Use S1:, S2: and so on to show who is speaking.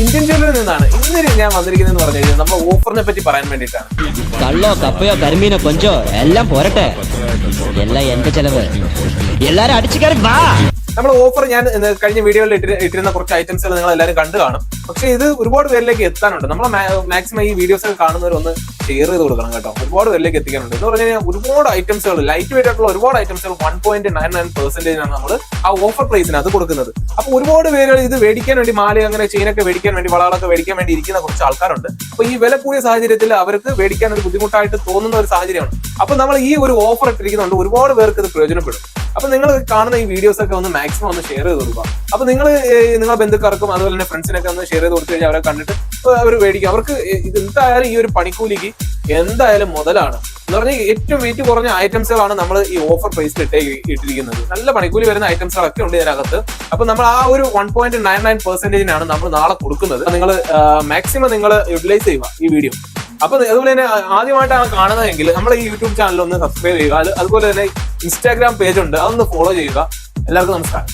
S1: Indian ജ്വല്ലറിൽ നിന്നാണ് ഇന്ന് ഞാൻ വന്നിരിക്കുന്നതെന്ന് പറഞ്ഞു കഴിഞ്ഞാൽ നമ്മുടെ ഓഫറിനെ പറ്റി പറയാൻ വേണ്ടിയിട്ടാണ്.
S2: കള്ളോ കപ്പയോ കരിമീനോ കൊഞ്ചോ എല്ലാം പോരട്ടെ. എല്ലാം എന്റെ ചെലവ്. എല്ലാരും അടിച്ചു കയറി വാ.
S1: നമ്മൾ ഓഫർ ഞാൻ കഴിഞ്ഞ വീഡിയോയിൽ ഇട്ടി- ഇട്ടിരുന്ന കുറച്ച് ഐറ്റംസുകൾ നിങ്ങൾ എല്ലാവരും കണ്ടു കാണും. പക്ഷേ ഇത് ഒരുപാട് പേരിലേക്ക് എത്താനുണ്ട്. നമ്മൾ മാക്സിമം ഈ വീഡിയോസ് ഒക്കെ കാണുന്നവർ ഒന്ന് ഷെയർ ചെയ്ത് കൊടുക്കണം കേട്ടോ. ഒരുപാട് പേരിലേക്ക് എത്തിക്കാനുണ്ട്. എന്ന് പറഞ്ഞാൽ ഒരുപാട് ഐറ്റംസുകൾ ലൈറ്റ് വെയിറ്റ് ആയിട്ടുള്ള ഒരുപാട് ഐറ്റംസുകൾ one point nine nine percentage ആണ് നമ്മൾ ആ ഓഫർ പ്രൈസിന് അത് കൊടുക്കുന്നത്. അപ്പൊ ഒരുപാട് പേരുകൾ ഇത് മേടിക്കാൻ വേണ്ടി മാല അങ്ങനെ ചെയിനൊക്കെ മേടിക്കാൻ വേണ്ടി വളകളൊക്കെ മേടിക്കാൻ വേണ്ടി ഇരിക്കുന്ന കുറച്ച് ആൾക്കാരുണ്ട്. അപ്പൊ ഈ വില കൂടിയ സാഹചര്യത്തിൽ അവർക്ക് മേടിക്കാൻ ഒരു ബുദ്ധിമുട്ടായിട്ട് തോന്നുന്ന ഒരു സാഹചര്യമാണ്. അപ്പൊ നമ്മൾ ഈ ഒരു ഓഫർ ഇട്ടിരിക്കുന്നുണ്ട് ഒരുപാട് പേർക്ക് ഇത് പ്രയോജനപ്പെടും. അപ്പൊ നിങ്ങൾ കാണുന്ന ഈ വീഡിയോസ് ഒക്കെ ഒന്ന് മാക്സിമം ഒന്ന് ഷെയർ ചെയ്ത് കൊടുക്കുക. അപ്പൊ നിങ്ങൾ നിങ്ങളുടെ ബന്ധുക്കാർക്കും അതുപോലെ തന്നെ ഫ്രണ്ട്സിനൊക്കെ ഒന്ന് ഷെയർ ചെയ്ത് കൊടുത്തു കഴിഞ്ഞാൽ അവരെ കണ്ടിട്ട് അവർ മേടിക്കും അവർക്ക് ഇത് എന്തായാലും ഈ ഒരു പണിക്കൂലിക്ക് എന്തായാലും മുതലാണ്. എന്ന് പറഞ്ഞാൽ ഏറ്റവും വെയിറ്റ് കുറഞ്ഞ ഐറ്റംസുകളാണ് നമ്മൾ ഈ ഓഫർ പ്രൈസിൽ ഇട്ടേ ഇട്ടിരിക്കുന്നത്. നല്ല പണിക്കൂലി വരുന്ന ഐറ്റംസുകളൊക്കെ ഉണ്ട് ഇതിനകത്ത്. അപ്പൊ നമ്മൾ ആ ഒരു വൺ പോയിന്റ് നയൻ നയൻ പെർസെന്റേജിനാണ് നമ്മൾ നാളെ കൊടുക്കുന്നത്. നിങ്ങൾ മാക്സിമം നിങ്ങൾ യൂട്ടിലൈസ് ചെയ്യുക ഈ വീഡിയോ അപ്പൊ അതുപോലെ തന്നെ ആദ്യമായിട്ടാണ് കാണുന്നതെങ്കിൽ നമ്മൾ ഈ യൂട്യൂബ് ചാനൽ ഒന്ന് സബ്സ്ക്രൈബ് ചെയ്യുക. അതുപോലെ തന്നെ ഇൻസ്റ്റാഗ്രാം പേജ് ഉണ്ട്. അതൊന്ന് ഫോളോ ചെയ്യുക. എല്ലാവർക്കും നമസ്കാരം.